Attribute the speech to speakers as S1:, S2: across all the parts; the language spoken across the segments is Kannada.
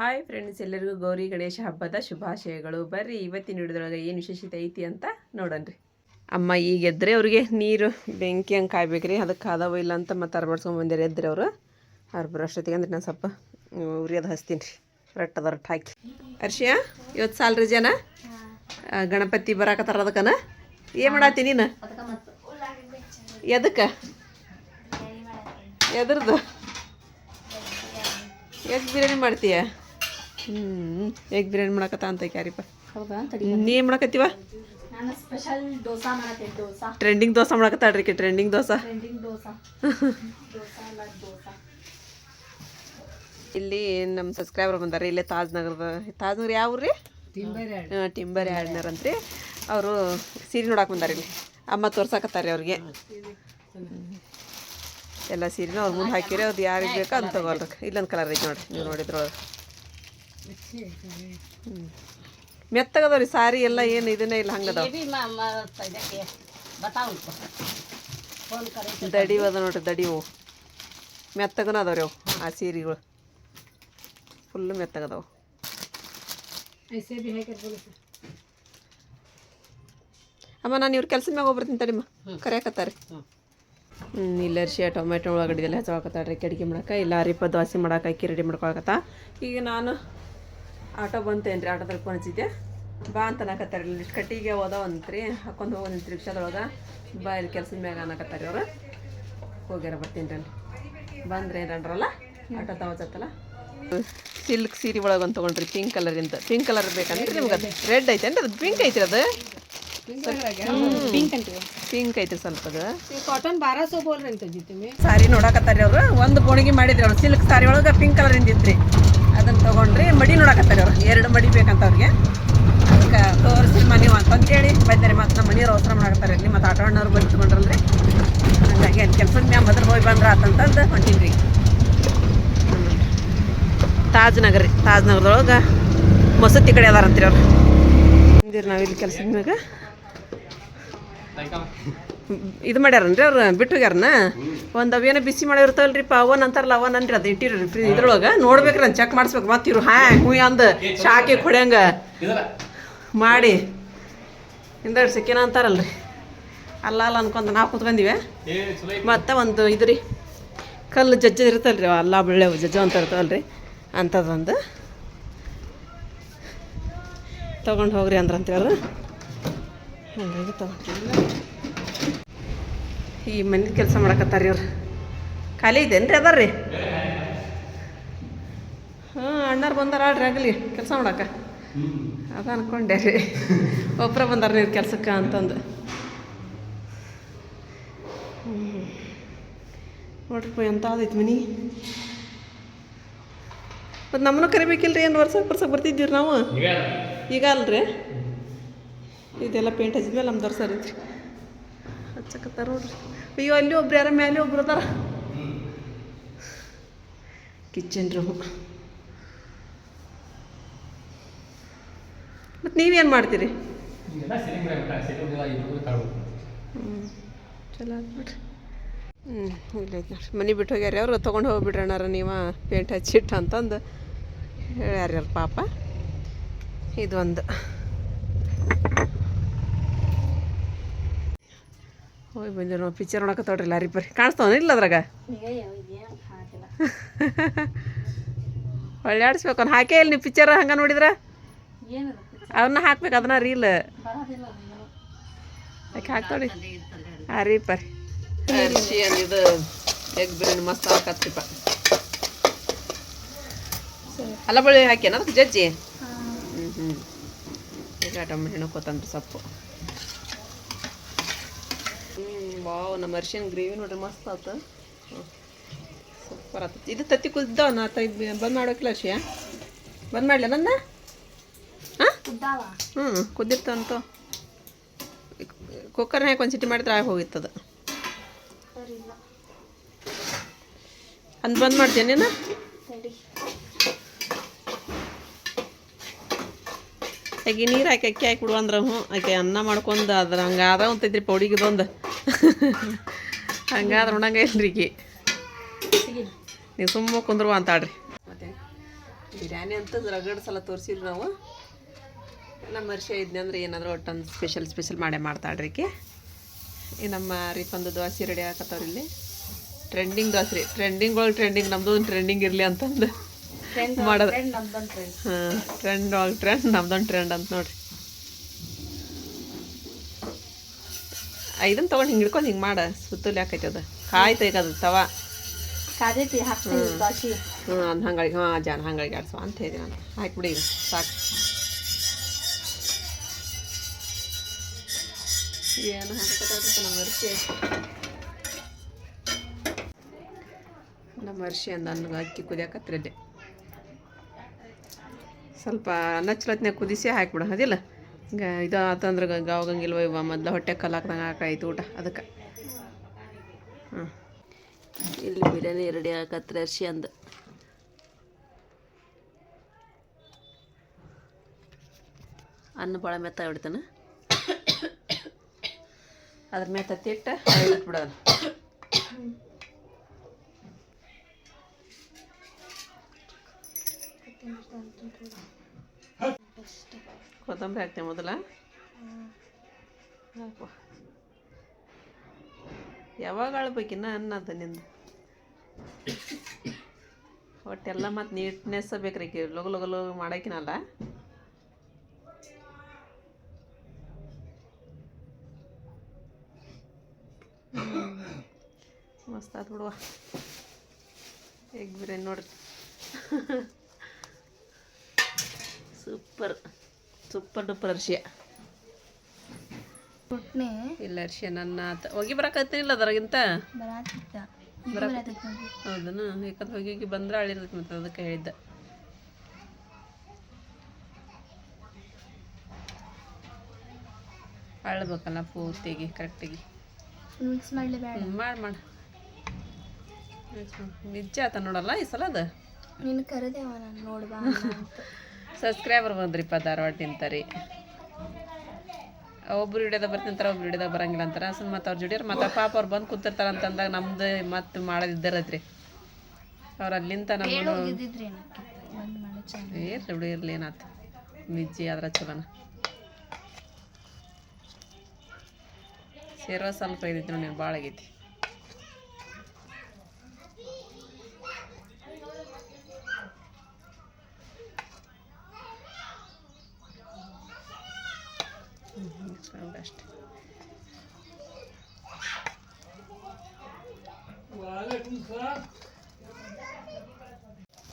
S1: ಹಾಯ್ ಫ್ರೆಂಡ್ಸ್ ಎಲ್ಲರಿಗೂ ಗೌರಿ ಗಣೇಶ ಹಬ್ಬದ ಶುಭಾಶಯಗಳು. ಬರ್ರಿ, ಇವತ್ತಿನ ಹಿಡಿದೊಳಗೆ ಏನು ವಿಶೇಷತೆ ಐತಿ ಅಂತ ನೋಡನ್ರಿ. ಅಮ್ಮ ಈಗ ಎದ್ರೆ ಅವ್ರಿಗೆ ನೀರು, ಬೆಂಕಿ ಹಂಗೆ ಕಾಯ್ಬೇಕ್ರಿ. ಅದಕ್ಕೆ ಅದಾವ ಇಲ್ಲ ಅಂತ ಮತ್ತೆ ಅರ್ಬಡ್ಸ್ಕೊಂಬಂದಿರ ಎದ್ರೆ ಅವರು. ಅರ್ಬರ ಅಷ್ಟೊತ್ತಿಗೆ ಅಂದ್ರೆ ನಾನು ಸ್ವಲ್ಪ ಉರಿಯೋದು ಹಚ್ತೀನಿ ರೀ. ರಟ್ಟದ ರಟ್ಟ ಹಾಕಿ. ಅರ್ಷಿಯಾ ಇವತ್ತು ಸಾಲ್ರಿ ಜನ? ಗಣಪತಿ ಬರಾಕತ್ತಾರ ಅದಕ್ಕನ? ಏನು ಮಾಡತ್ತಿ ನೀನು? ಎದಕ್ಕೆ? ಎದ್ರದ್ದು ಎಗ್ ಬಿರಿಯಾನಿ ಮಾಡ್ತೀಯ? ಹ್ಞೂ ಎಗ್ ಬಿರಿಯಾನಿ ಮಾಡಕತ್ತ ಅಂತ ಕ್ಯಾರಿಪ್ಪ
S2: ಹೌದಾ
S1: ನೀ ಏನು ಮಾಡಕತ್ತೀವ?
S2: ನಾನು ಸ್ಪೆಷಲ್ ದೋಸಾ ಮಾಡತ್ತೇನೆ ದೋಸಾ.
S1: ಟ್ರೆಂಡಿಂಗ್ ದೋಸೆ ಮಾಡಕತ್ತಾಳ್ರಿ ಕಿ ಟ್ರೆಂಡಿಂಗ್ ದೋಸೆ.
S2: ಟ್ರೆಂಡಿಂಗ್ ದೋಸಾ. ದೋಸಾ ಲಡ್ ದೋಸಾ.
S1: ಇಲ್ಲಿ ನಮ್ಮ ಸಬ್ಸ್ಕ್ರೈಬರ್ ಬಂದಾರೆ ಇಲ್ಲೇ ತಾಜ್ ನಗರದ ತಾಜ್ ನಗರ ಯಾವ ರೀ ಟಿಂಬರ್ ಅಂತ್ರಿ. ಅವರು ಸೀರೆ ನೋಡಕ್ಕೆ ಬಂದಾರ ಇಲ್ಲಿ. ಅಮ್ಮ ತೋರ್ಸಾಕತ್ತಾರೆ ಅವ್ರಿಗೆ. ಎಲ್ಲ ಸೀರೆನೂ ಅವ್ರ ಮುಂದೆ ಹಾಕಿರಿ ಅದು ಯಾರಿಗೆ ಬೇಕೋ ಅಂತ ತಗೊಳ್ರಿ. ಇಲ್ಲೊಂದು ಕಲರ್ ಐತಿ ನೋಡ್ರಿ ನೀವು ನೋಡಿದ್ರೊಳಗೆ. ಮೆತ್ತಗದವ್ರಿ ಸಾರಿ ಎಲ್ಲ ಏನು ಇದನ್ನೇ ಇಲ್ಲ
S2: ಹಂಗದ
S1: ದಡಿವು ಅದ ನೋಡ್ರಿ ದಡಿವು ಮೆತ್ತಗನ ರೀ ಅವು ಆ ಸೀರೆಗಳು. ಫುಲ್ಲು ಮೆತ್ತಗದವು. ಅಮ್ಮ ನಾನು ಇವ್ರ ಕೆಲ್ಸದ ಮ್ಯಾಗ ಒಬ್ರು ತಡಿಮ್ಮ ಕರೆಯಕತ್ತಾರೆ. ಹ್ಞೂ ರೀ ಟೊಮೆಟೊ ಒಳಗಡೆದೆಲ್ಲ ಹಚ್ಚವಾಕತ್ತಾಳ್ರಿ ಕಡಿಗೆ ಮಾಡಕ್ಕೆ ಇಲ್ಲ ಅರಿಪ ದೋಸೆ ಮಾಡೋಕೆ ಅಕ್ಕಿ ರೆಡಿ ಮಾಡ್ಕೊಳಕತ್ತ. ಈಗ ನಾನು ಆಟೋ ಬಂತು ಏನು ರೀ ಆಟೋದಾಗ ಫೋನ್ ಬಾ ಅಂತ ಅನ್ನಕತ್ತಾರ ಇಷ್ಟು ಕಟ್ಟಿಗೆ ಓದವಂತ್ರಿ ಹಾಕೊಂಡು ಹೋಗೋದಂತ್ರಿ ರಿಕ್ಷಾದೊಳಗೆ. ಬಾ ಇಲ್ಲಿ ಕೆಲ್ಸದ ಮ್ಯಾಗ ಅನ್ನಕತ್ತಾರ ಅವ್ರು ಹೋಗ್ಯಾರ ಬರ್ತೀನಿ ರೀ ಬಂದ್ರೆ ಏನ್ರಲ್ಲ ಆಟೋ ತಗೋತಲ್ಲ ಸಿಲ್ಕ್ ಸೀರೆ ಒಳಗೆ ಒಂದು ತೊಗೊಂಡ್ರಿ. ಪಿಂಕ್ ಕಲರಿಂದ ಪಿಂಕ್ ಕಲರ್ ಬೇಕಂದ್ರೆ ನಿಮ್ಗೆ ಅದು ರೆಡ್ ಐತೆ ಅಂದ್ರೆ ಅದು ಪಿಂಕ್ ಐತ್ರಿ ಅದು.
S2: ಪಿಂಕ್
S1: ಪಿಂಕ್ ಐತ್ರಿ ಸ್ವಲ್ಪ ಅದು.
S2: ಕಾಟನ್
S1: ಸಾರಿ ನೋಡಕತ್ತಾರ ಅವ್ರು ಒಂದು ಗೋಣಿಗೆ ಮಾಡಿದ್ರಿ ಅವ್ರು. ಸಿಲ್ಕ್ ಸಾರಿ ಒಳಗೆ ಪಿಂಕ್ ಕಲರ್ ರೀ ಅದನ್ನ ತಗೊಂಡ್ರಿ ಮಡಿ ನೋಡಕತ್ತಾರೆ ಅವ್ರು. ಎರಡು ಮಡಿ ಬೇಕಂತ ಅವ್ರಿಗೆ. ಅದಕ್ಕೆ ತೋರಿಸಿ ಮನೆ ಅಂತಂದು ಹೇಳಿ ಬಂದರೆ ಮತ್ತೆ ನಮ್ಮ ಮನೆಯವ್ರು ಅವಸರ ಮಾಡಕತ್ತಾರೆ. ನಿಮ್ಮ ಮತ್ತೆ ಆಟೋ ಅಣ್ಣವ್ರು ಬಂದು ತಗೊಂಡ್ರಲ್ರಿ ಹಂಗಾಗಿ ಅಲ್ಲಿ ಕೆಲಸದ ಮ್ಯಾಮ್ ಮೊದಲು ಹೋಗಿ ಬಂದ್ರೆ ಆತಂತಂದು ಹೊಂಟೀನಿ ರೀ ತಾಜ್ ನಗರ ರೀ. ತಾಜ್ ನಗರದೊಳಗೆ ಮಸೂತಿ ಕಡೆ ಅದಾರಂತ್ರಿ ಅವ್ರು. ಬಂದಿರಿ ಇಲ್ಲಿ ಕೆಲಸದ ಮ್ಯಾಗ. ಇದು ಮಾಡ್ಯಾರನ್ರಿ ಅವ್ರು? ಬಿಟ್ಟು ಹೋಗ್ಯಾರನ ಒಂದು ಅವೇನೋ ಬಿಸಿ ಮಾಡಿರ್ತಾವಲ್ರಿ ಪ ಅವನ್ ಅಂತಾರಲ್ಲ ಅವನ್ ಅನ್ರಿ ಅದು ಇಟ್ಟಿರಿ ಫ್ರೀ ಇದ್ರೊಳಗೆ. ನೋಡ್ಬೇಕ್ರಿ ಅಂತ ಚೆಕ್ ಮಾಡಿಸ್ಬೇಕು. ಮತ್ತೆ ಇವ್ರು ಹಾ ಹೂ ಅಂದ ಶಾಕಿ ಕೊಡಂಗ ಮಾಡಿ. ಹಿಂದೆರಡು ಸಿಕ್ಕಿನ ಅಂತಾರಲ್ರಿ. ಅಲ್ಲ ಅಲ್ಲ ಅನ್ಕೊಂತ ನಾವು ಕೂತ್ಕೊಂಡಿವೆ ಮತ್ತು ಒಂದು ಇದು ರೀ. ಕಲ್ಲು ಜಜ್ಜ ಇರ್ತಲ್ರಿ ಅಲ್ಲ ಬೆಳ್ಳೆ ಜಜ್ಜ ಅಂತ ಇರ್ತಾವಲ್ರಿ. ಅಂಥದ್ದೊಂದು ತೊಗೊಂಡು ಹೋಗ್ರಿ ಅಂದ್ರಂತೇಳಿ ಹಾಗಾಗಿ ಈ ಮನೆ ಕೆಲಸ ಮಾಡಕತ್ತಾರ ಇವ್ರು. ಖಾಲಿ ಇದೇನ್ರಿ ಅದಾರ ರೀ ಹಾಂ ಅಣ್ಣಾರು ಬಂದಾರ ಆಡ್ರಿ ಆಗಲಿ ಕೆಲಸ ಮಾಡಕ್ಕೆ ಅದ ಅನ್ಕೊಂಡೆ ರೀ. ಒಬ್ಬರ ಬಂದಾರ ನೀವು ಕೆಲ್ಸಕ್ಕೆ ಅಂತಂದು. ನೋಡ್ರಿ ಎಂತ ಆದೈತಿ ಮನಿ? ಮತ್ತು ನಮ್ಮನ್ನು ಕರಿಬೇಕಿಲ್ರಿ ಏನು ವರ್ಷಕ್ಕೆ ವರ್ಷಕ್ಕೆ ಬರ್ತಿದ್ದೀವಿ ನಾವು? ಈಗ ಅಲ್ರಿ? ಇದೆಲ್ಲ ಪೇಂಟ್ ಹಚ್ಚಿದ್ಮೇಲೆ ನಮ್ದು ಸರಿ ಹಚ್ಚಕತ್ತಾರ ನೋಡ್ರಿ. ಅಯ್ಯೋ ಅಲ್ಲಿ ಒಬ್ರು ಯಾರ ಮೇಲೆ ಒಬ್ರು ಅದಾರ. ಕಿಚನ್ ರೂಮ್ ಮತ್ತು ನೀವೇನು ಮಾಡ್ತೀರಿ? ಹ್ಞೂ ಚಲೋ ಬಿಡ್ರಿ. ಹ್ಞೂ ಇಲ್ಲ ಐತೆ ನೋಡ್ರಿ. ಮನೆ ಬಿಟ್ಟು ಹೋಗ್ಯಾರ ಅವ್ರು ತೊಗೊಂಡು ಹೋಗ್ಬಿಡ್ರಿ ನೀವ ಪೇಂಟ್ ಹಚ್ಚಿಟ್ಟು ಅಂತಂದು ಹೇಳ್ಯಾರ ಪಾಪ ಪಾಪ. ಇದೊಂದು. ಹೋಗಿ ಬಂದಿರು ನಾವು ಪಿಕ್ಚರ್ ನೋಡಕತ್ತವ್ರಿ ಲಾರಿ ಪರಿ. ಕಾಣಿಸ್ತಾವ ಇಲ್ಲ ಅದ್ರಾಗ? ಒಳ್ಳೆ ಆಡಿಸ್ಬೇಕು ಅವ್ನು ಹಾಕೇ ಇಲ್ಲ ನೀವು ಪಿಕ್ಚರ್ ಹಂಗೆ ನೋಡಿದ್ರೆ? ಅವನ್ನ ಹಾಕ್ಬೇಕು, ಅದನ್ನ ರೀಲ್ ಯಾಕೆ ಹಾಕ್ತಾವ್ರಿ? ಹಾಂ ರೀ ಪರಿ. ಇದು? ಎಗ್ ಬಿರಿಯಾನಿ ಮಸ್ತ್ ಹಾಕತ್ರಿಪ್ಪ ಅಲ್ಲ ಬಳ್ಳಿ ಹಾಕ್ಯಾನ ಅದಕ್ಕೆ, ಜಜ್ಜಿ? ಹ್ಞೂ ಹ್ಞೂ ಈಗ ಟೊಮೆಟೊ ಕೊತ್ತಂಬರಿ ಸೊಪ್ಪು. ವಾವ್ ನಮ್ಮ ಅರ್ಶಿನ ಗ್ರೇವಿ ನೋಡ್ರಿ ಮಸ್ತ್ ಆತ. ಸೂಪರ್ ಆತ. ಇದು ತತ್ತಿ ಕುದ್ದಾವ ನಾ ತೈ ಬಂದ್ ಮಾಡೋಕಿಲ್ಲ ಅರ್ಶಿಯ? ಬಂದ್ ಮಾಡ್ಲ ನನ್ನ ಹ್ಞೂ
S2: ಉದ್ದಾವ
S1: ಹ್ಞೂ ಹಾಕಿ ಒಂದು ಸಿಟಿ ಮಾಡಿದ್ರೆ ಆಗಿ ಹೋಗಿತ್ತದ. ಅಂದ್ ಬಂದ್ ಮಾಡ್ತೀನಿ ನೀನು? ಆಕೆ ನೀರು ಹಾಕಿ ಅಕ್ಕಿ ಹಾಕಿ ಬಿಡು ಹ್ಞೂ ಆಕೆ ಅನ್ನ ಮಾಡ್ಕೊಂಡು ಅದ್ರ ಹಂಗಾದ ಅಂತೈತ್ರಿ ಪೌಡಿಗಿದೊಂದು ಹಂಗಾದ್ರೆ ಉಣಂಗ ಇಲ್ರಿ ನೀವು ಸುಮ್ಮ ಕುಂದ್ರುವ ಅಂತಾಳ್ರಿ ಮತ್ತೆ ಬಿರಿಯಾನಿ ಅಂತ ರಗಡ್ ಸಲ ತೋರಿಸಿರಿ ನಾವು. ನಮ್ಮ ವರ್ಷ ಇದ್ನಂದ್ರೆ ಏನಾದರೂ ಒಟ್ಟೊಂದು ಸ್ಪೆಷಲ್ ಸ್ಪೆಷಲ್ ಮಾಡೇ ಮಾಡ್ತಾಳ್ರಿ ಈಕಿ. ಈ ನಮ್ಮ ರೀಪಂದು ದೋಸೆ ರೆಡಿ ಹಾಕತ್ತವ್ರಿ ಇಲ್ಲಿ. ಟ್ರೆಂಡಿಂಗ್ ದೋಸೆ. ರೀ ಟ್ರೆಂಡಿಂಗ್ ಒಳಗೆ ಟ್ರೆಂಡಿಂಗ್ ನಮ್ಮದು ಒಂದು ಟ್ರೆಂಡಿಂಗ್ ಇರಲಿ ಅಂತಂದು ಮಾಡೋದು. ಹಾಂ ಟ್ರೆಂಡ್ ಒಳಗೆ ಟ್ರೆಂಡ್ ನಮ್ದೊಂದು ಟ್ರೆಂಡ್ ಅಂತ ನೋಡ್ರಿ. ಇದನ್ನ ತಗೊಂಡು ಹಿಂಗೆ ಹಿಡ್ಕೊಂಡು ಹಿಂಗೆ ಮಾಡ. ಸುತ್ತಲಿ ಹಾಕೈತೆ ಅದು. ಕಾಯ್ತು ಈಗ ಅದು ತವ. ಹ್ಞೂ ಅದು ಹಂಗಳಿಗೆ ಹಾಂ ಜಾನ ಹಂಗಳಿಗೆ ಆಡ್ಸೋ ಅಂತ ಹೇಳಿ ನಾನು. ಹಾಕ್ಬಿಡಿ ಈಗ ಸಾಕು. ಏನು ನಮ್ಮ ವರ್ಷಿ ನಮ್ಮ ವರ್ಷಿ ಅಂದ ನನಗೆ ಅಕ್ಕಿ ಕುದಿಯಾಕತ್ರಲ್ಲಿ ಸ್ವಲ್ಪ ನಚ್ಚಲತ್ನ್ಯಾಗ ಕುದಿಸಿ ಹಾಕ್ಬಿಡ ಅದಿಲ್ಲ? ಈಗ ಇದು ಆತಂದ್ರೆ ಗಾವಗಂಗಿಲ್ವ ಇವ ಮೊದ್ಲು ಹೊಟ್ಟೆ ಕಲ್ಲು ಹಾಕ್ದಂಗೆ ಹಾಕಾಯ್ತು ಊಟ ಅದಕ್ಕೆ. ಹಾಂ ಇಲ್ಲಿ ಬಿರಿಯಾನಿ ರೆಡಿ ಹಾಕತ್ರಿ ಅರ್ಶಿ ಅಂದ. ಅನ್ನ ಭಾಳ ಮೆತ್ತ ಬಿಡ್ತಾನೆ ಅದ್ರ ಮೆತ್ತ ತಿಟ್ಟ ಬಿಡೋದು ಕೊತ್ತಂಬರಿ ಹಾಕ್ತೇವೆ ಮೊದಲ ಹಾಕುವ ಯಾವಾಗ ಅಳ್ಬೇಕಿನ್ನ ಅದು ನಿಂದು? ಒಟ್ಟೆಲ್ಲ ಮತ್ತು ನೀಟ್ನೆಸ್ ಬೇಕ್ರಿ ಲಗು ಲಗು ಲಗು ಮಾಡಾಕಿನಲ್ಲ? ಮಸ್ತ್ ಆತ್ ಬಿಡುವ ಎಗ್ ಬಿರಿಯಾನಿ ನೋಡ್ರಿ. ಸೂಪರ್ ಸೂಪರ್ ಡೂಪರ್ ಅರ್ಶಿಯ ಇಲ್ಲ ಅರ್ಶಿಯ ನನ್ನ ಆತ. ಹೋಗಿ ಬರಕತ್ತೀನಿಲ್ಲ ಅದ್ರಾಗಿಂತ?
S2: ಅದರಾಗಿಂತ
S1: ಹೌದನು? ಯಾಕಂದ್ರೆ ಹೋಗಿ ಹೋಗಿ ಬಂದ್ರೆ ಅಳಿರ್ತೈತಿ ಮತ್ತೆ ಅದಕ್ಕೆ ಹೇಳಿದ್ದ. ಅಳ್ಬೇಕಲ್ಲ ಪೂರ್ತಿಗೆ ಕರೆಕ್ಟಿಗೆ.
S2: ಮಿಕ್ಸ್
S1: ಮಾಡಿ ಮಾಡಿ. ನಿಜ ಆತ ನೋಡಲ್ಲ ಈ ಸಲ ಅದು?
S2: ಕರೆದೇವ ನಾನು ನೋಡ್ಬಾ
S1: ಸಬ್ಸ್ಕ್ರೈಬರ್ ಬಂದ್ರಿಪ್ಪ ಧಾರವಾಡ ತಿಂತಾರೆ ಒಬ್ರು ಹಿಡಿಯೋದ ಬರ್ತಿಂತಾರ ಒಬ್ರು ಹಿಡಿಯೋದಾಗ ಬರಂಗಿಲ್ಲ ಅಂತಾರೆ. ಸುಮ್ಮನೆ ಮತ್ತೆ ಅವ್ರ ಜೋಡಿಯರ್ ಮತ್ತೆ ಪಾಪ ಅವ್ರು ಬಂದು ಕೂತಿರ್ತಾರ ಅಂತಂದಾಗ ನಮ್ದು ಮತ್ತೆ ಮಾಡೋದಿದ್ದಾರತ್ರಿ ಅವ್ರು ಅಲ್ಲಿಂದ ನಮ್ಮ ಇರ್ಲಿ ಬಿಡು ಇರ್ಲಿ ಏನಾತು. ನಿಜ್ಜಿ ಆದ್ರ ಚಲೋನ. ಸೇರುವ ಸ್ವಲ್ಪ ಇದೈತಿ ನೋಡಿ ಭಾಳ ಆಗೈತಿ ಅಷ್ಟೇ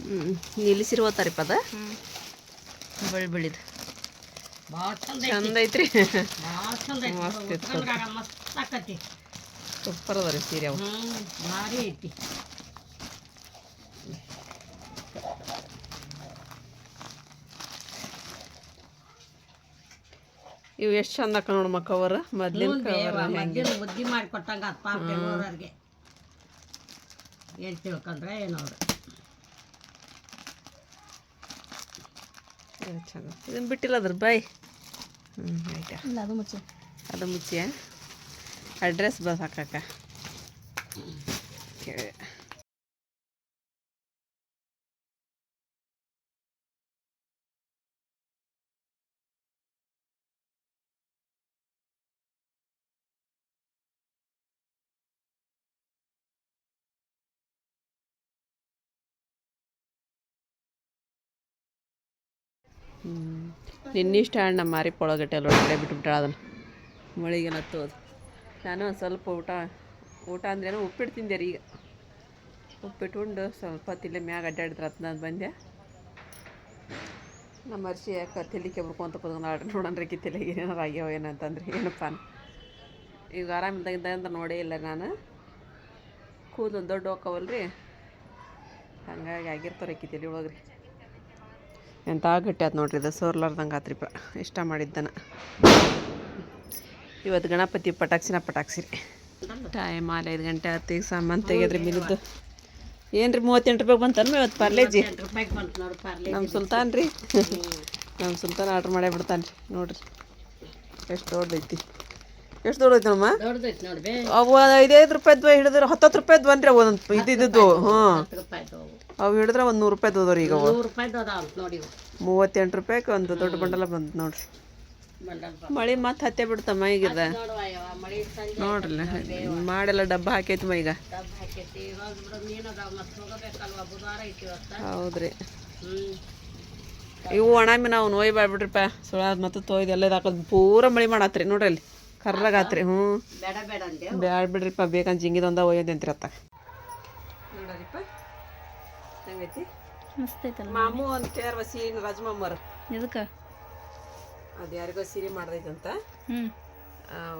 S1: ಹ್ಞೂ ನಿಲ್ಲಿಸಿರು ಓದ್ತಾರಿಪ್ಪ ಅದ. ಬಳ್ಳಿ ಬಳ್ಳಿದು ಚಂದ ಐತ್ರಿ. ಮಸ್ತ್ ಇತ್ತು ಸೂಪರ್ ಅದ ರೀ ಸೀರೆ ಅವು.
S3: ಭಾರಿ ಐತಿ.
S1: ಇವು ಎಷ್ಟು ಚಂದ ಅಕ್ಕ ಮಕ್ಕವರ ಕವರ್ ಮೊದ್ಲಿನ
S3: ಬುದ್ಧಿ ಮಾಡಿ ಕೊಟ್ಟಂಗ ಅಪ್ಪ ಪಾಪ ಬೆಂಗಳೂರವ್ರಿಗೆ. ಏನು ತಿಳ್ಕೊಂಡ್ರೆ ಏನೋ ಅವ್ರು
S1: ಚಂದ ಇದನ್ನ ಬಿಟ್ಟಿಲ್ಲ ಅದ್ರ ಬಾಯ್. ಹ್ಞೂ ಆಯ್ತಾ?
S2: ಇಲ್ಲ ಅದು ಮುಚ್ಚಿ.
S1: ಅದು ಮುಚ್ಚಿಯ? ಅಡ್ರೆಸ್ ಬಸ್ ಹಾಕಕ್ಕ ಕೇಳಿ. ನಿನ್ನಿಷ್ಟ ಹಣ್ಣು ನಮ್ಮ ಮಾರಿ ಪೊಳಗಟ್ಟೆ ಅಲ್ಲಿ ಒಳಗಡೆ ಬಿಟ್ಬಿಟ್ಟಾಳ ಅದನ್ನು. ಮಳಿಗೆ ನತ್ತೋದು ನಾನು ಒಂದು ಸ್ವಲ್ಪ ಊಟ ಊಟ ಅಂದ್ರೇನು ಉಪ್ಪಿಟ್ಟು ತಿಂದೆ ರೀ ಈಗ. ಉಪ್ಪಿಟ್ಟು ಉಂಡು ಸ್ವಲ್ಪ ತಿಲ್ಲೆ ಮ್ಯಾಗ ಅಡ್ಡಾಡಿದ್ರ ಹತ್ತು ನಾನು ಬಂದೆ. ನಮ್ಮ ಅರ್ಶಿ ಯಾಕೆ ತಲೆ ಕೆಬ್ರಕೊಂತ ಕೂತ್ಕೊಂಡು ಆಡ್ರಿ ನೋಡನ್ರಿ ತಲೆಗೆ ಏನಾರು ಆಗ್ಯಾವ ಏನಂತಂದ್ರೆ ಏನಪ್ಪ ಈಗ ಇದ್ದಾಗ ಅಂತ ನೋಡೇ ಇಲ್ಲ ನಾನು. ಕೂದಲು ದೊಡ್ಡ ಹೋಗ್ಕವಲ್ರಿ ಹಂಗಾಗಿ ಆಗಿರ್ತಾರೆ ಕಿತ್ತಿಲಿ ತಲೆ ಒಳಗೆ ರೀ ಎಂತ ಗಟ್ಟಿ ಆಯ್ತು ನೋಡ್ರಿ ಇದು ಸೋರ್ಲಾರ್ದಂಗೆ ಆತ್ರಿಪ್ಪ ಇಷ್ಟ ಮಾಡಿದ್ದನ. ಇವತ್ತು ಗಣಪತಿ ಪಟಾಕ್ಸಿನ ಪಟಾಕ್ಸಿರಿ ಟೈಮ್ ಆಲ್ ಐದು ಗಂಟೆ ಆತು ಈಗ ಸಾಮಾನು ತೆಗೆದ್ರಿ ಮಿಲಿದ್ದು ಏನು ರೀ ಮೂವತ್ತೆಂಟು ರೂಪಾಯಿ ಬಂತಲ್ವ ಇವತ್ತು ಪರ್ಲೇಜಿ? ನಮ್ಮ ಸುಲ್ತಾನ್ ರೀ ನಮ್ಮ ಸುಲ್ತಾನ್ ಆರ್ಡ್ರ್ ಮಾಡೇ ಬಿಡ್ತಾನೆ ರೀ ನೋಡ್ರಿ. ಎಷ್ಟು ದೊಡ್ಡೈತಿ. ಎಷ್ಟು ದೊಡ್ಡೈತೆ ನಮ್ಮ?
S3: ದೊಡ್ಡದೈತಿ ನೋಡ್ಬೇ.
S1: ಅವು ಐದೈದು ರೂಪಾಯ್ದು ಹಿಡಿದ್ರೆ ಹತ್ತತ್ತು ರೂಪಾಯ್ದು ಬಂದ್ರೆ ಒಂದೊಂದು ಇದು ಇದ್ದಿದ್ದು ಹ್ಞೂ
S3: ಹತ್ತು ರೂಪಾಯ್ದು ಅವು.
S1: ಅವು ಹಿಡಿದ್ರೆ ಒಂದು ನೂರು ರೂಪಾಯಿ ಅದಾವ್ರಿ ಈಗ ಅವು. ಮೂವತ್ತೆಂಟು ರೂಪಾಯಿಗೆ ಒಂದು ದೊಡ್ಡ ಬಂಡಲ ಬಂತು ನೋಡ್ರಿ. ಮಳಿ ಮತ್ತೆ ಹತ್ತೆ ಬಿಡ್ತಮ್ಮ ಈಗಿದ. ನೋಡ್ರಿ ಮಾಡೆಲ್ಲ ಡಬ್ಬ ಹಾಕೈತಮ್ಮ ಈಗ.
S3: ಐತಿ
S1: ಹೌದ್ರಿ. ಇವು ಒಣ ಮೀನು ನಾವು ನೋಯ್ ಬಾಡ್ಬಿಟ್ರಿಪ್ಪ ಸುಳ ಮತ್ತು ತೊಯ್ದು ಎಲ್ಲ ಹಾಕೋದು ಪೂರ ಮಳೆ ಮಾಡತ್ರಿ ನೋಡ್ರಿ ಅಲ್ಲಿ. ಕರ್ರಾಗಾತ್ರಿ ಹ್ಞೂ. ಬ್ಯಾಡ ಬಿಡ್ರಿಪ್ಪ ಬೇಕಂತ ಜಿಂಗಿದೊಂದ ಒಯ್ಯೋದು ಅಂತೀರ ಅತ್ತ ನೋಡ್ರಿಪ್ಪ. ಹೆಂಗೈತಿ? ಮಾಮು ಅಂತ ಕೇಳ್ಯಾರ ಸೀರೆ ರಾಜಮಾಮರು
S2: ಎದಕ್ಕೆ?
S1: ಅದು ಯಾರಿಗೋ ಸೀರೆ ಮಾಡ್ದೈತಂತ.
S2: ಹ್ಞೂ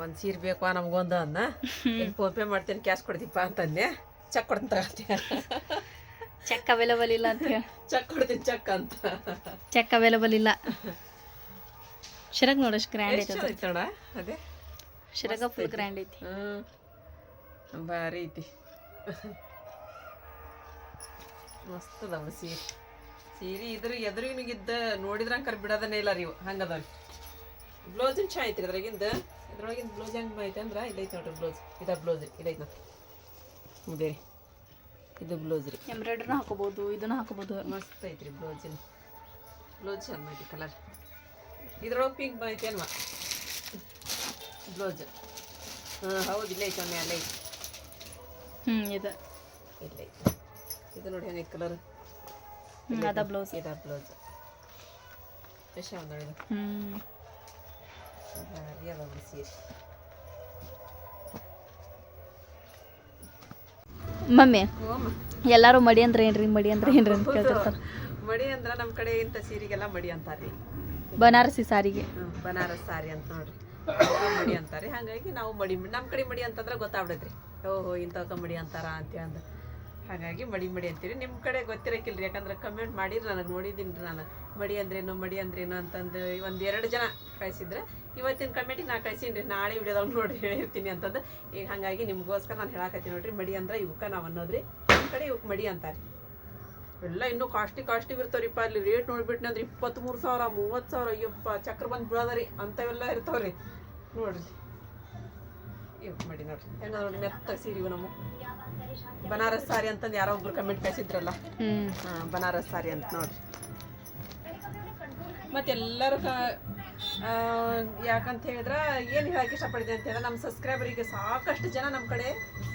S1: ಒಂದು ಸೀರೆ ಬೇಕು ನಮಗೊಂದು ಅನ್ನ ಫೋನ್ ಪೇ ಮಾಡ್ತೀನಿ ಕ್ಯಾಶ್ ಕೊಡ್ತೀಪ್ಪ ಅಂತಂದೆ ಚೆಕ್ ಕೊಡ್ತೀನಿ ತಗೊಳ್ತೀನಿ
S2: ಚೆಕ್ ಅವೈಲಬಲ್ ಇಲ್ಲ ಅಂತ ಹೇಳಿ.
S1: ಚೆಕ್ ಕೊಡ್ತೀನಿ ಚೆಕ್ ಅಂತ.
S2: ಚೆಕ್ ಅವೈಲಬಲ್ ಇಲ್ಲ. ಶರಕ್ ನೋಡಿ ಗ್ರ್ಯಾಂಡ್ ಐತೆ
S1: ನೋಡ ಅದೇ.
S2: ಶಿರಗ ಫುಲ್ ಗ್ರ್ಯಾಂಡ್ ಐತಿ.
S1: ಹ್ಞೂ ಭಾರಿ ಐತಿ. ಮಸ್ತ್ ಅದಾವ ಸೀರೆ. ಸೀರೆ ಇದ್ರ ಎದುರಿಗಿದ್ದ ನೋಡಿದ್ರ ಕರ್ ಬಿಡೋದನ್ನೇ ಇಲ್ಲ ರೀ ಇವು. ಬ್ಲೌಸ್ ಚಾ ಐತ್ರಿ ಅದ್ರಾಗಿಂದ ಇದ್ರೊಳಗಿಂದ ಬ್ಲೌಸ್ ಹೆಂಗೆ ಐತೆ ಅಂದ್ರೆ ಇದೈತೆ ನೋಡ್ರಿ ಬ್ಲೌಸ್. ಇದ ಬ್ಲೌಸ್ ಇದೈತೆ ನೋಡ್ರಿ. ಇದೇ ರೀ ಇದು ಬ್ಲೌಸ್ ರೀ.
S2: ಎಂಬ್ರಾಯ್ಡ್ರಿನ ಹಾಕೋಬೋದು ಇದನ್ನ ಹಾಕೋಬೋದು.
S1: ಮಸ್ತ್ ಐತ್ರಿ ಬ್ಲೌಸಿನ. ಬ್ಲೌಸ್ ಚಂದ ಐತಿ ಕಲರ್ ಇದ್ರೊಳಗೆ ಪಿಂಕ್ ಬೈತೆ ಅಲ್ವಾ ಬ್ಲೌಸ್ ಹಾಂ ಹೌದು ಇಲ್ಲ ಐತೆ ಒಮ್ಮೆ ಅಲ್ಲೇ ಐತೆ.
S2: ಹ್ಞೂ ಇದು.
S1: ಇಲ್ಲ ಐತಿ. ಇದು ನೋಡಿ ಹೆಂಗೈತೆ ಕಲರ್
S2: ಅದ ಬ್ಲೌಸ್
S1: ಇದೆ ಬ್ಲೌಸ್ ಒಂದು ಇದು?
S2: ಹ್ಞೂ
S1: ಭಾರಿ ಸೀರೆ?
S2: ಮಮ್ಮಿ ಎಲ್ಲಾರು ಮಡಿ ಅಂದ್ರೆ ಏನ್ರಿ? ಮಡಿ ಅಂದ್ರೆ ಏನ್ರಿ ಅಂತ ಕೇಳ್ತಿರ್ತಾರೆ.
S1: ಮಡಿ ಅಂದ್ರೆ ನಮ್ಮ ಕಡೆ ಇಂಥ ಸೀರೆಗೆಲ್ಲ ಮಡಿ ಅಂತಾರ್ರಿ.
S2: ಬನಾರಸಿ ಸಾರಿಗೆ.
S1: ಬನಾರಸಿ ಸಾರಿ ಅಂತ ನೋಡ್ರಿ. ಮಡಿ ಅಂತಾರೆ. ಹಾಗಾಗಿ ನಾವು ಮಡಿ ನಮ್ಮ ಕಡೆ ಮಡಿ ಅಂತಂದ್ರೆ ಗೊತ್ತಾಗ್ಬಿಡತ್ರಿ ಓಹೋ, ಇಂಥವ್ಕ ಮಡಿ ಅಂತಾರ ಅಂತ ಅಂದ. ಹಾಗಾಗಿ ಮಡಿ ಮಡಿ ಅಂತೀರಿ. ನಿಮ್ಮ ಕಡೆ ಗೊತ್ತಿರಕ್ಕಿಲ್ರಿ ಯಾಕಂದ್ರೆ ಕಮೆಂಟ್ ಮಾಡಿರಿ ನನಗೆ ನೋಡಿದ್ದೀನಿ ರೀ ನಾನು. ಮಡಿ ಅಂದ್ರೇನು ಮಡಿ ಅಂದ್ರೇನು ಅಂತಂದು ಒಂದು ಎರಡು ಜನ ಕಳಿಸಿದ್ರೆ, ಇವತ್ತಿನ ಕಮೆಂಟಿಗೆ ನಾ ಕಳಿಸೀನಿ ರೀ. ನಾಳೆ ವಿಡಿಯೋದಾಗ ನೋಡಿ ಹೇಳಿರ್ತೀನಿ ಅಂತಂದು. ಈಗ ಹಾಗಾಗಿ ನಿಮಗೋಸ್ಕರ ನಾನು ಹೇಳಕತ್ತೀನಿ ನೋಡ್ರಿ. ಮಡಿ ಅಂದ್ರೆ ಇವಕ್ಕ ನಾವು ಅನ್ನೋದ್ರಿ. ನಮ್ಮ ಕಡೆ ಇವಕ್ಕೆ ಮಡಿ ಅಂತಾರೆ. ಎಲ್ಲ ಇನ್ನೂ ಕಾಸ್ಟ್ಲಿ ಕಾಸ್ಟ್ಲಿ ಇರ್ತಾವ್ರಿಪ್ಪ ಅಲ್ಲಿ ರೇಟ್ ನೋಡ್ಬಿಟ್ಟು ಅಂದ್ರೆ ಇಪ್ಪತ್ತ್ಮೂರು ಸಾವಿರ, ಮೂವತ್ತು ಸಾವಿರ. ಅಯ್ಯಪ್ಪ, ಚಕ್ರ ಬಂದು ಬೀಳೋದರಿ ಅಂಥವೆಲ್ಲ ಇರ್ತಾವ್ರಿ. ನೋಡ್ರಿ. ಇವ್ ಮಾಡಿ ನೋಡ್ರಿ. ಹೆಂಗ ನೋಡಿ ಮೆತ್ತ ಸೀರೆ ನಮ್ಮ ಬನಾರಸ್ ಸಾರಿ ಅಂತಂದು ಯಾರೋ ಒಬ್ರು ಕಮೆಂಟ್ ಕಳಿಸಿದ್ರಲ್ಲ? ಹಾಂ ಬನಾರಸ್ ಸಾರಿ ಅಂತ ನೋಡ್ರಿ. ಮತ್ತೆ ಎಲ್ಲರೂ ಕ ಆ, ಯಾಕಂತ ಹೇಳಿದ್ರೆ ಏನು ಹೇಳಕ್ಕೆ ಇಷ್ಟಪಡಿದೆ ಅಂತ ಹೇಳಿದ್ರೆ ನಮ್ಮ ಸಬ್ಸ್ಕ್ರೈಬರಿಗೆ ಸಾಕಷ್ಟು ಜನ ನಮ್ಮ ಕಡೆ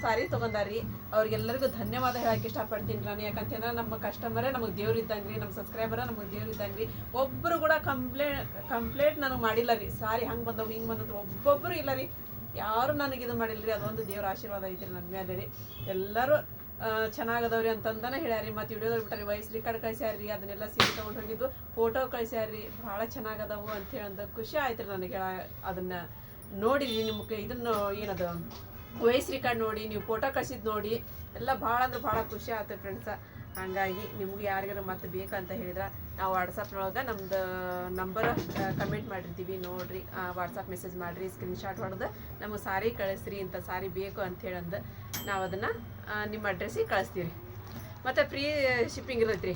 S1: ಸಾರಿ ತೊಗೊಂಡಾರಿ. ಅವ್ರಿಗೆಲ್ಲರಿಗೂ ಧನ್ಯವಾದ ಹೇಳಕ್ಕೆ ಇಷ್ಟಪಡ್ತೀನಿ ನಾನು ಯಾಕಂತಂದ್ರೆ ನಮ್ಮ ಕಸ್ಟಮರೇ ನಮಗೆ ದೇವ್ರು ಇದ್ದಂಗ್ರಿ, ನಮ್ಮ ಸಬ್ಸ್ಕ್ರೈಬರೇ ನಮಗೆ ದೇವ್ರು ಇದ್ದಂಗ್ರಿ. ಒಬ್ಬರು ಕೂಡ ಕಂಪ್ಲೇಂಟ್ ಕಂಪ್ಲೇಂಟ್ ನನಗೆ ಮಾಡಿಲ್ಲ ರೀ. ಸಾರಿ ಹಂಗೆ ಬಂದವು, ಹಿಂಗೆ ಬಂದದ್ದು ಒಬ್ಬೊಬ್ಬರು ಇಲ್ಲ ರೀ. ಯಾರು ನನಗೆ ಇದು ಮಾಡಿಲ್ಲ ರೀ. ಅದೊಂದು ದೇವ್ರ ಆಶೀರ್ವಾದ ಐತ್ರಿ ನನ್ನ ಮೇಲೆ ರೀ. ಎಲ್ಲರೂ ಚೆನ್ನಾಗದವ್ರಿ ಅಂತಂದನ ಹೇಳ್ಯಾರಿ. ಮತ್ತು ವಿಡಿಯೋದಲ್ಲಿ ಬಿಟ್ಟಾರಿ, ವಯಸ್ಸು ರಿಕಾರ್ಡ್ ಕಳ್ಸ್ಯಾರ್ರಿ. ಅದನ್ನೆಲ್ಲ ಸೀರೆ ತೊಗೊಂಡು ಹೋಗಿದ್ದು ಫೋಟೋ ಕಳ್ಸ್ಯಾರ್ರಿ. ಭಾಳ ಚೆನ್ನಾಗದವು ಅಂತ ಹೇಳಂದು ಖುಷಿ ಆಯ್ತು ರೀ ನನಗೆ ಅದನ್ನ ನೋಡಿರಿ ನಿಮ್ಗೆ ಇದನ್ನು ಏನದು ವಯಸ್ಸು ರಿಕಾರ್ಡ್ ನೋಡಿ ನೀವು ಫೋಟೋ ಕಳ್ಸಿದ್ದು ನೋಡಿ ಎಲ್ಲ ಭಾಳ ಅಂದ್ರೆ ಭಾಳ ಖುಷಿ ಆಯ್ತು ಫ್ರೆಂಡ್ಸ ಹಂಗಾಗಿ ನಿಮ್ಗೆ ಯಾರಿಗಾರು ಮತ್ತೆ ಬೇಕಂತ ಹೇಳಿದ್ರೆ ನಾವು ವಾಟ್ಸಪ್ನೊಳಗೆ ನಮ್ದು ನಂಬರ್ ಕಮೆಂಟ್ ಮಾಡಿರ್ತೀವಿ. ನೋಡ್ರಿ ವಾಟ್ಸಪ್ ಮೆಸೇಜ್ ಮಾಡಿರಿ ಸ್ಕ್ರೀನ್ಶಾಟ್ ಹೊಡೆದು ನಮಗೆ ಸಾರಿ ಕಳಿಸ್ರಿ ಇಂಥ ಸಾರಿ ಬೇಕು ಅಂತ ಹೇಳಂದು ನಾವು ಅದನ್ನು ನಿಮ್ಮ ಅಡ್ರೆಸ್ಸಿಗೆ ಕಳಿಸ್ತೀವಿ ಮತ್ತು ಫ್ರೀ ಶಿಪ್ಪಿಂಗ್ ಇರೈತ್ರಿ.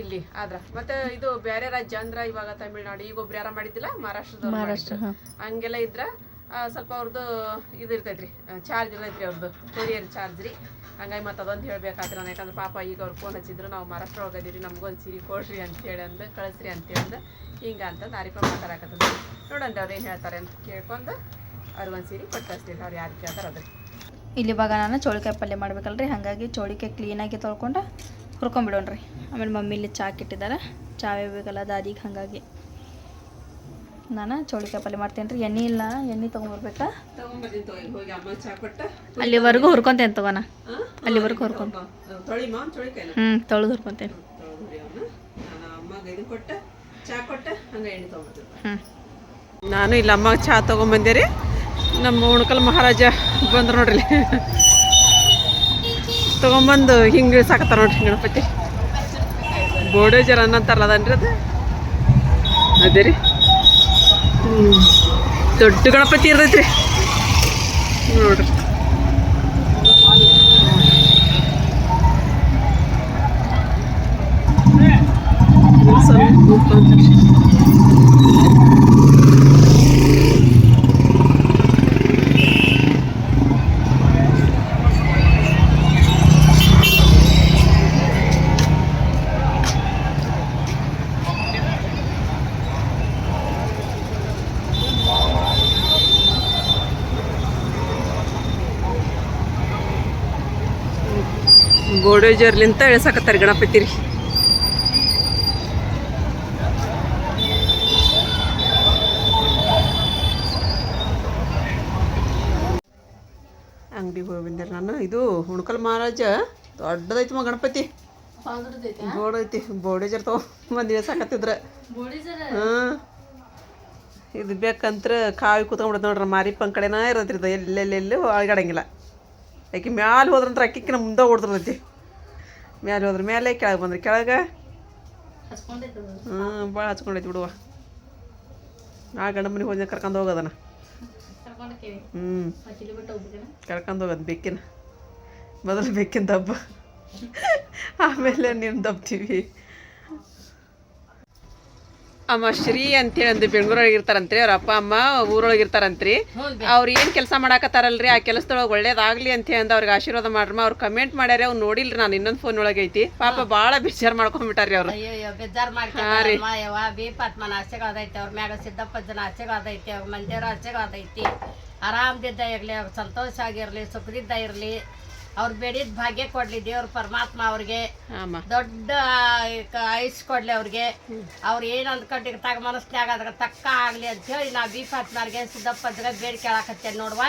S1: ಇಲ್ಲಿ ಆದ್ರ. ಮತ್ತೆ ಇದು ಬೇರೆ ರಾಜ್ಯ ಅಂದ್ರೆ ಇವಾಗ ತಮಿಳ್ನಾಡು ಈಗ ಒಬ್ರು ಯಾರ ಮಾಡಿದ್ದಿಲ್ಲ? ಮಹಾರಾಷ್ಟ್ರದ
S2: ಮಹಾರಾಷ್ಟ್ರ.
S1: ಹಂಗೆಲ್ಲ ಇದ್ರ ಸ್ವಲ್ಪ ಅವ್ರದ್ದು ಇದು ಇರ್ತೈತೆ ರೀ ಚಾರ್ಜ್ ಇರ್ತೈತೆ ರೀ ಅವ್ರದ್ದು ಕೊರಿಯರ್ ಚಾರ್ಜ್ ರೀ. ಹಂಗಾಗಿ ಮತ್ತು ಅದೊಂದು ಹೇಳಬೇಕಾದ್ರೆ ನಾನು ಯಾಕಂದ್ರೆ ಪಾಪ ಈಗ ಅವ್ರು ಫೋನ್ ಹಚ್ಚಿದ್ರು, ನಾವು ಮಹಾರಾಷ್ಟ್ರ ಹೋಗೋದಿರಿ, ನಮ್ಗೊಂದು ಸೀರೆ ಕೊಡ್ರಿ ಅಂತೇಳಿ ಅಂದು, ಕಳಿಸ್ರಿ ಅಂತೇಳಿ ಹಿಂಗೆ ಅಂತ ನಾರಿಪ ಮಾತಾಡಕತ್ತದ ನೋಡಂದ್ರೆ ಅವ್ರು ಏನು ಹೇಳ್ತಾರೆ ಅಂತ ಕೇಳ್ಕೊಂಡು ಅವ್ರಿಗೊಂದು ಸೀರೆ ಕೊಟ್ಟು ಕಳಿಸ್ತೀವಿ ಅವ್ರು ಯಾರು ಕೇಳ್ತಾರೆ ಅದ್ರ.
S2: ಇಲ್ಲಿ ಇವಾಗ ನಾನು ಚೋಳಿಕಾಯಿ ಪಲ್ಯ ಮಾಡ್ಬೇಕಲ್ರಿ, ಹಾಗಾಗಿ ಚೋಳಿಕಾಯಿ ಕ್ಲೀನಾಗಿ ತೊಳ್ಕೊಂಡು ಹುರ್ಕೊಂಬಿಡೋಣ್ರಿ. ಆಮೇಲೆ ಮಮ್ಮಿ ಇಲ್ಲಿ ಚಾ ಇಟ್ಟಿದ್ದಾರೆ ಚಾವೇ ಬೇಕಲ್ಲ ದಾದಿಗೆ, ಹಾಗಾಗಿ. ನಾನು ಚೌಳಿಕಾಯಿ ಪಲ್ಯ ಮಾಡ್ತೇನೆ ರೀ. ಎಣ್ಣೆ ಇಲ್ಲ ಎಣ್ಣೆ ತೊಗೊಂಬರ್ಬೇಕಾ?
S1: ಅಮ್ಮ
S2: ಅಲ್ಲಿವರೆಗೂ ಹುರ್ಕೊಂತೇನೆ ತಗೋಣ. ಅಲ್ಲಿವರೆಗೂ ಹುರ್ಕೊಂಡು.
S1: ಚೊಳಿಕಾಯಿನ
S2: ಹ್ಞೂ ತೊಳೆದು ಹುರ್ಕೊಂತೇನೆ.
S1: ನಾನು ಇಲ್ಲಿ ಅಮ್ಮಗೆ ಚಹಾ ತೊಗೊಂಬಂದೆ ರೀ. ನಮ್ಮ ಉಣಕಲ್ ಮಹಾರಾಜ ಬಂದ್ರು ನೋಡ್ರಿ. ತೊಗೊಂಬಂದು ಹಿಂಗೆ ಸಾಕತ್ತಾರ ನೋಡ್ರಿ ಗಣಪತಿ. ಬೋಡೇ ಜರ ಅನ್ನಂತಾರಲ್ಲ ಅದನ್ರಿ ಅದು? ಅದೇ ರೀ. ದೊಡ್ಡ ಗಣಪತಿ ಇರ್ತೈತ್ರಿ. ನೋಡ್ರಿ. ಸ್ವಲ್ಪ ಬೋಡೇಜರ್ಲಿಂತ ಇಳ್ಸಾಕತ್ತಾರ ಗಣಪತಿ ರೀ. ಅಂಗಡಿಗೆ ಹೋಗಿ ಬಂದೆ ನಾನು. ಇದು ಹುಣಕಲ್ ಮಹಾರಾಜ. ದೊಡ್ಡದೈತಿ ಮ ಗಣಪತಿ. ಬೋಡೈತಿ ಬೋಡೇಜರ್ ತೊಗೊಂಬಂದು ಇಳ್ಸಾಕತ್ತಿದ್ರ ಹಾಂ. ಇದು ಬೇಕಂತ್ರ ಕಾವಿ ಕೂತ್ಕೊಂಡ್ಬಿಡ್ತು ನೋಡ್ರಿ ಮಾರಿ ಕಡೆನ ಇರತ್ರಿ ಇದು. ಎಲ್ಲೆಲ್ಲೆಲ್ಲಿ ಅಳಗಾಡಂಗಿಲ್ಲ ಆಕೆ ಮ್ಯಾಲೆ ಹೋದ್ರಂದ್ರೆ ಅಕ್ಕಿಕ್ಕಿನ ಮುಂದೆ ಓಡ್ತಿರ್ತೈತಿ. ಮ್ಯಾಲೆ ಹೋದ್ರ ಮೇಲೆ ಕೆಳಗೆ ಬಂದ್ರೆ ಕೆಳಗೆ? ಹ್ಞೂ ಭಾಳ ಹಚ್ಕೊಂಡೈತಿ ಬಿಡುವ. ನಾ ಗಂಡ ಮನೆಗೆ ಹೋದ ಕರ್ಕೊಂಡು ಹೋಗೋದನ. ಹ್ಞೂ ಕರ್ಕೊಂಡು ಹೋಗೋದು ಬೆಕ್ಕಿನ. ಮೊದಲು ಬೆಕ್ಕಿನ ದಬ್ಬ. ಆಮೇಲೆ ನಿಮ್ಮ ದಬ್ತೀವಿ ಅಮ್ಮ ಶ್ರೀ ಅಂತೇಳಿ ಒಂದು ಬೆಂಗಳೂರೊಳಗೆ ಇರ್ತಾರಂತ್ರಿ ಅವ್ರ ಅಪ್ಪ ಅಮ್ಮ ಊರೊಳಗೆ ಇರ್ತಾರಂತ್ರಿ. ಅವ್ರು ಏನು ಕೆಲಸ ಮಾಡಾಕತ್ತಾರಲ್ರಿ ಆ ಕೆಲಸದೊಳಗೆ ಒಳ್ಳೇದಾಗ್ಲಿ ಅಂತ ಹೇಳಿ ಅವ್ರಿಗೆ ಆಶೀರ್ವಾದ ಮಾಡ್ರಮ್ಮ. ಅವ್ರು ಕಮೆಂಟ್ ಮಾಡ್ಯಾರ ಅವ್ರು ನೋಡಿಲ್ರಿ ನಾನು ಇನ್ನೊಂದು ಫೋನ್ ಒಳಗೆ ಐತಿ ಪಾಪ ಭಾಳ ಬೇಜಾರು ಮಾಡ್ಕೊಂಡ್ಬಿಟ್ಟಾರಿ ಅವ್ರು.
S3: ಬೇಜಾರು ಮಾಡ್ಕೊಂಡ್ರಿ ಆಸೆಗಾದ ಐತಿ ಅವ್ರ ಮ್ಯಾಗ ಸಿದ್ದಪ್ಪ ಜನ ಐತಿ ಅವ್ರ ಮಂದಿರ ಆಸೆಗಾದ ಐತಿ ಆರಾಮದಿದ್ದ ಇರಲಿ ಅವ್ರು ಸಂತೋಷ ಆಗಿರ್ಲಿ ಸುಖದಿದ್ದ ಇರ್ಲಿ. ಅವ್ರ ಬೇಡಿದ ಭಾಗ್ಯ ಕೊಡ್ಲಿ ದೇವ್ರ ಪರಮಾತ್ಮ ಅವ್ರಿಗೆ. ದೊಡ್ಡ ಐಸ್ ಕೊಡ್ಲಿ ಅವ್ರಿಗೆ. ಅವ್ರು ಏನ್ ಅಂದ್ಕೊಂಡಿರ್ತಾಗ ಮನಸ್ಸಿನಾಗ ಅದ್ರ ತಕ್ಕ ಆಗ್ಲಿ ಅಂತ ಹೇಳಿ ನಾ ಬೀಪಾತ್ಮಾರ್ಗೆ ಸಿದ್ದಪ್ಪಜ್ಜಗ ಬೇಡಿ ಕೇಳಾಕತ್ತೇನೆ ನೋಡುವ.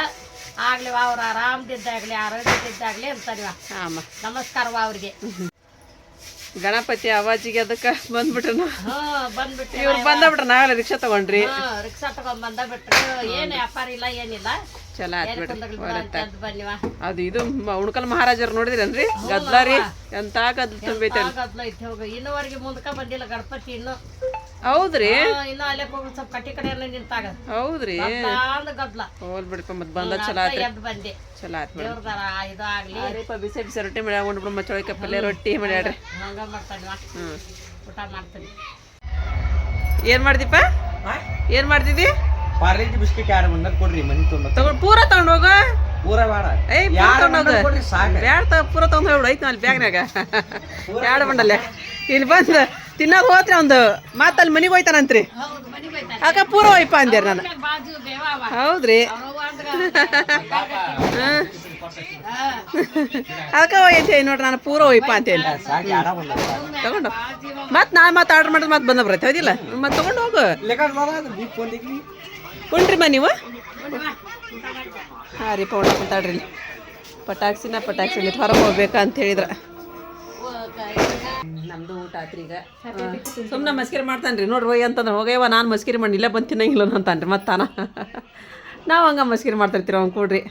S3: ಆಗ್ಲಿವ ಅವ್ರ ಆರಾಮದಿದ್ದಾಗ್ಲಿ ಆರೋಗ್ಯದಿದ್ದಾಗ್ಲಿ
S1: ಅಂತಾರಿವ
S3: ನಮಸ್ಕಾರವ ಅವ್ರಿಗೆ.
S1: ಗಣಪತಿ ಅವಾಜಿಗೆ ಅದಕ್ಕೆ ಬಂದ್ಬಿಟ್ರು. ಇವ್ರು ಬಂದ್ಬಿಟ್ರು ನಾವೆಲ್ಲ ರಿಕ್ಷಾ ತಗೊಂಡ್ರಿ.
S3: ರಿಕ್ಷಾ ತಗೊಂಡ್ ಬಂದ ಬಿಟ್ರು ಏನ್ ವ್ಯಾಪಾರ ಇಲ್ಲ ಏನಿಲ್ಲ.
S1: ಚಲೋ ಆತ್ ಬಿಡ್ರಿ ಅದು ಇದು ಉಣಕಲ್ ಮಹಾರಾಜರು ನೋಡಿದ್ರೇನ್ರಿ? ಗದ್ಲಾರಿ ಎಂತ ಗದ್ಲ ತುಂಬೈತೆ
S3: ಇನ್ನುವರೆಗೆ ಮುಂದಕ ಬಂದಿಲ್ಲ ಗಣಪತಿ ಇನ್ನು.
S1: ಹೌದ್ರಿ?
S3: ಹಾ, ಇನ್ನು ಅಲ್ಲೇ ಹೋಗಿ ಸ್ವಲ್ಪ ಕಟ್ಟಿ ಕಡೆ ನಿಂತಾಗ.
S1: ಹೌದ್ರಿ.
S3: ಅಂದ ಗದ್ಲ.
S1: ಹೋಲ್ ಬಿಡಪ್ಪ ಮತ್ ಬಂದ ಚಲೋ ಆತ್ರಿ.
S3: ಬಂದೆ.
S1: ಚಲೋ ಆತ್ ಬಿಡ್ರಿ
S3: ದೇವ್ರದಾರ ಇದು ಆಗ್ಲಿ.
S1: ಅರೇಪ ಬಿಸಿ ಬಿಸಿ ರೊಟ್ಟಿ ಮಾಡ್ಯಾವ ಉಂಡ್ಬಿಡು ಚೊಳಕ ಪಲ್ಯ ರೊಟ್ಟಿ ಮಾಡ್ಯಾಡ್ರಿ.
S3: ಹಂಗ ಮಾಡ್ತಾನಿವ
S1: ಹ್ಮ್.
S3: ಊಟ ಮಾಡ್ತೀನಿ.
S1: ಏನ್ ಮಾಡ್ದಿಪ್ಪ ಏನ್ ಮಾಡ್ತಿದ್ದಿ
S4: ಪಾರ್ಲೆಜಿ ಬಿಸ್ಕಿಟ್ ಯಾರು ಬಂದಾಗ ಕೊಡ್ರಿ ಮನಿ ತುಂಬ
S1: ತಗೊಂಡ್ ಪೂರ ತಗೊಂಡ್ ಹೋಗ.
S4: ಪೂರ ಬೇಡ.
S1: ಏಯ್ ಪೂರ ತಗೊಂಡ್ ಹೋಗ.
S4: ಕೊಡ್ರಿ
S1: ಬ್ಯಾಡ ತ ಪೂರ ತಗೊಂಡ್ ಹೋಗ್ಬಿಡು ಐತಿ ಅಲ್ಲಿ ಬ್ಯಾಗ್ನಾಗ ಎರಡು ಬಂಡಲ್ಲ ಇಲ್ಲಿ ಬಂದು. ತಿನ್ನೋದು ಹೋತ್ರಿ ಒಂದು ಮಾತಲ್ಲಿ ಅಲ್ಲಿ ಮನೆಗೆ ಹೋಯ್ತಾನಂತ್ರಿ ಅಕ್ಕ ಪೂರ ಹೋಯ್ಪ ಅಂದ್ಯಾರ ನಾನು. ಹೌದ್ರಿ. ಅದಕ್ಕೆ ಹೋಯ್ತಿ ನೋಡ್ರಿ ನಾನು ಪೂರ ಹೋಯ್ಪ
S4: ಅಂತ ಹೇಳಿ
S1: ತಗೊಂಡು ಮತ್ತೆ ನಾನು ಮತ್ತೆ ಆರ್ಡರ್ ಮಾಡಿದ್ರೆ ಮತ್ತೆ ಬಂದ ಬರತ್ತೆ ಹೌದಿಲ್ಲ? ಮತ್ತೆ ತಗೊಂಡು ಹೋಗು.
S4: ಲೆಕ್ಕ ನೋಡ ಬಿ ಫೋನ್ ತೆಗಿ
S1: ಉಂಟ್ರಿ ಮಾ ನೀವು? ಹಾಂ ರೀ ಪೌಂಡ ಕುಂತಾಡ್ರಿ ಪಟಾಕ್ಸಿನ ಪಟಾಕ್ಸಿ ಹೊರಗೆ ಹೋಗ್ಬೇಕಂತ ಹೇಳಿದ್ರ. ನಮ್ದು ಊಟ ಆತ್ರಿ ಈಗ. ಸುಮ್ಮನೆ ಮಸ್ಕಿರಿ ಮಾಡ್ತಾನೆ ರೀ ನೋಡ್ರಿ ಅಂತಂದ್ರೆ ಹೋಗ್ಯವ ನಾನು ಮಸ್ಕಿರಿ ಮಾಡಿ ಇಲ್ಲೇ ಬಂದು ತಿನ್ನಂಗಿಲ್ಲ ಅಂತಾನ್ರಿ ರೀ ತಾನ. ನಾವು ಹಂಗೆ ಮಸ್ಕಿರಿ ಮಾಡ್ತಿರ್ತೀರ ಅವ್ನು ಕೊಡ್ರಿ.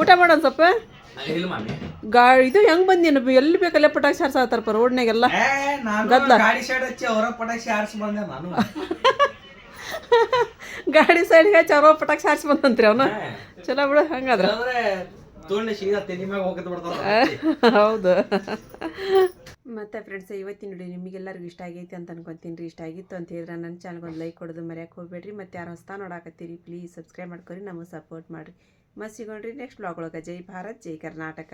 S1: ಊಟ ಮಾಡೋಣ ಸ್ವಲ್ಪ? ಗಾ ಇದು ಹೆಂಗೆ ಬಂದೇನು ಎಲ್ಲಿ ಬೇಕಲ್ಲೇ ಪಟಾಕಿ ಸಾರ್ಸಾತಾರಪ್ಪ ರೋಡ್ನಾಗೆಲ್ಲ
S4: ಏ ನಾನು
S1: ಗದ್ಲ.
S4: ಗಾಡಿ ಸೈಡ್ ಹಚ್ಚಿ ಅವರ ಪಟಾಕ್ಷಿ ಆರಿಸಿ ಬಂದೆ ನಾನು.
S1: ಗಾಡಿ ಸೈಡ್ಗೆ ಹಚ್ಚಿ ಅವ್ರ ಪಟಾಕಿ ಸಾರ್ಸಿ ಬಂದಂತ್ರಿ ಅವನು. ಚಲೋ ಬಿಡು ಹಂಗಾದ್ರೆ. ಹೌದು. ಮತ್ತೆ ಫ್ರೆಂಡ್ಸ್ ಇವತ್ತಿನ ನೋಡಿ ನಿಮಗೆಲ್ಲರಿಗೂ ಇಷ್ಟ ಆಗೈತಿ ಅಂತ ಅನ್ಕೊಂತೀನಿ ರೀ. ಇಷ್ಟ ಆಗಿತ್ತು ಅಂತ ಹೇಳಿದ್ರೆ ನನ್ನ ಚಾನಲ್ಗೆ ಒಂದು ಲೈಕ್ ಕೊಡೋದು ಮರ್ಯಾಕೆ ಹೋಗಬೇಡ್ರಿ. ಮತ್ತು ಯಾರು ಹೊಸ್ತಾ ನೋಡಾಕತ್ತೀರಿ ಪ್ಲೀಸ್ ಸಬ್ಸ್ಕ್ರೈಬ್ ಮಾಡ್ಕೊರಿ, ನಮಗೆ ಸಪೋರ್ಟ್ ಮಾಡಿರಿ. ಮತ್ತೆ ಸಿಗೋಣ್ರಿ ನೆಕ್ಸ್ಟ್ ಬ್ಲಾಗ್ ಒಳಗೆ. ಜೈ ಭಾರತ್, ಜೈ ಕರ್ನಾಟಕ.